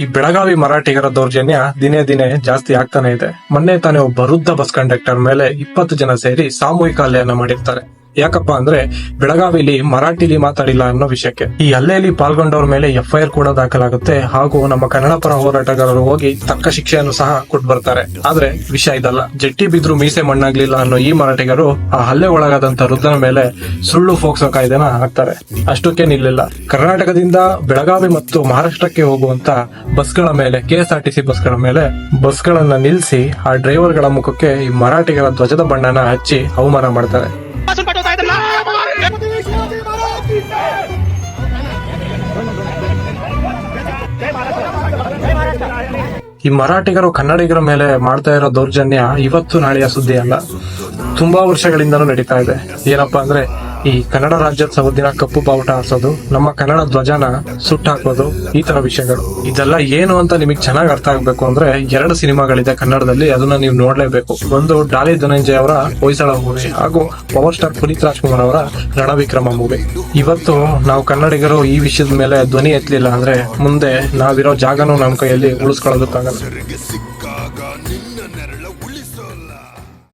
ಈ ಬೆಳಗಾವಿ ಮರಾಠಿಗರ ದೌರ್ಜನ್ಯ ದಿನೇ ದಿನೇ ಜಾಸ್ತಿ ಆಗ್ತಾನೆ ಇದೆ. ಮೊನ್ನೆ ತಾನೇ ಒಬ್ಬ ವೃದ್ಧ ಬಸ್ ಕಂಡಕ್ಟರ್ ಮೇಲೆ ಇಪ್ಪತ್ತು ಜನ ಸೇರಿ ಸಾಮೂಹಿಕ ಹಲ್ಲೆಯನ್ನ ಮಾಡಿರ್ತಾರೆ. ಯಾಕಪ್ಪ ಅಂದ್ರೆ ಬೆಳಗಾವಿಲಿ ಮರಾಠಿಲಿ ಮಾತಾಡಿಲ್ಲ ಅನ್ನೋ ವಿಷಯಕ್ಕೆ. ಈ ಹಲ್ಲೆಯಲ್ಲಿ ಪಾಲ್ಗೊಂಡವ್ರ ಮೇಲೆ ಎಫ್ಐಆರ್ ಕೂಡ ದಾಖಲಾಗುತ್ತೆ ಹಾಗೂ ನಮ್ಮ ಕನ್ನಡ ಪರ ಹೋರಾಟಗಾರರು ಹೋಗಿ ತಕ್ಕ ಶಿಕ್ಷೆಯನ್ನು ಸಹ ಕೊಟ್ಟು ಬರ್ತಾರೆ. ಆದ್ರೆ ವಿಷಯ ಇದಲ್ಲ. ಜಟ್ಟಿ ಬಿದ್ರು ಮೀಸೆ ಮಣ್ಣಾಗ್ಲಿಲ್ಲ ಅನ್ನೋ ಈ ಮರಾಠಿಗರು ಆ ಹಲ್ಲೆ ಒಳಗಾದಂತ ವೃದ್ಧನ ಮೇಲೆ ಸುಳ್ಳು ಫೋಕ್ಸೋ ಕಾಯ್ದೆನ ಹಾಕ್ತಾರೆ. ಅಷ್ಟಕ್ಕೆ ನಿಲ್ಲಿಲ್ಲ. ಕರ್ನಾಟಕದಿಂದ ಬೆಳಗಾವಿ ಮತ್ತು ಮಹಾರಾಷ್ಟ್ರಕ್ಕೆ ಹೋಗುವಂತ ಬಸ್ಗಳ ಮೇಲೆ, ಕೆಎಸ್ಆರ್ಟಿಸಿ ಬಸ್ಗಳ ಮೇಲೆ ಬಸ್ಗಳನ್ನ ನಿಲ್ಲಿಸಿ ಆ ಡ್ರೈವರ್ಗಳ ಮುಖಕ್ಕೆ ಈ ಮರಾಠಿಗರ ಧ್ವಜದ ಬಣ್ಣನ ಹಚ್ಚಿ ಅವಮಾನ ಮಾಡ್ತಾರೆ. ಈ ಮರಾಠಿಗರು, ಕನ್ನಡಿಗರ ಮೇಲೆ ಮಾಡ್ತಾ ಇರೋ ದೌರ್ಜನ್ಯ ಇವತ್ತು ನಾಳೆಯ ಸುದ್ದಿ ಅಲ್ಲ ತುಂಬಾ ವರ್ಷಗಳಿಂದನೂ ನಡೀತಾ ಇದೆ. ಏನಪ್ಪಾ ಅಂದ್ರೆ ಈ ಕನ್ನಡ ರಾಜ್ಯೋತ್ಸವ ದಿನ ಕಪ್ಪು ಬಾವುಟ ಹಾರಿಸೋದು, ನಮ್ಮ ಕನ್ನಡ ಧ್ವಜನ ಸುಟ್ಟಾಕೋದು ಈ ತರ ವಿಷಯಗಳು. ಇದೆಲ್ಲ ಏನು ಅಂತ ನಿಮಗೆ ಚೆನ್ನಾಗಿ ಅರ್ಥ ಆಗ್ಬೇಕು ಅಂದ್ರೆ ಎರಡು ಸಿನಿಮಾಗಳಿದೆ ಕನ್ನಡದಲ್ಲಿ, ಅದನ್ನ ನೀವು ನೋಡ್ಲೇಬೇಕು. ಒಂದು ಡಾಲಿ ಧನಂಜಯ ಅವರ ಹೊಯ್ಸಳ ಮೂವಿ ಹಾಗೂ ಪವರ್ ಸ್ಟಾರ್ ಪುನೀತ್ ರಾಜ್ಕುಮಾರ್ ಅವರ ರಣವಿಕ್ರಮ ಮೂವಿ. ಇವತ್ತು ನಾವು ಕನ್ನಡಿಗರು ಈ ವಿಷಯದ ಮೇಲೆ ಧ್ವನಿ ಎತ್ತಲಿಲ್ಲ ಅಂದ್ರೆ ಮುಂದೆ ನಾವಿರೋ ಜಾಗನೂ ನಮ್ಮ ಕೈಯಲ್ಲಿ ಉಳಿಸ್ಕೊಳ್ಳೋದಕ್ಕಾಗಲ್ಲ.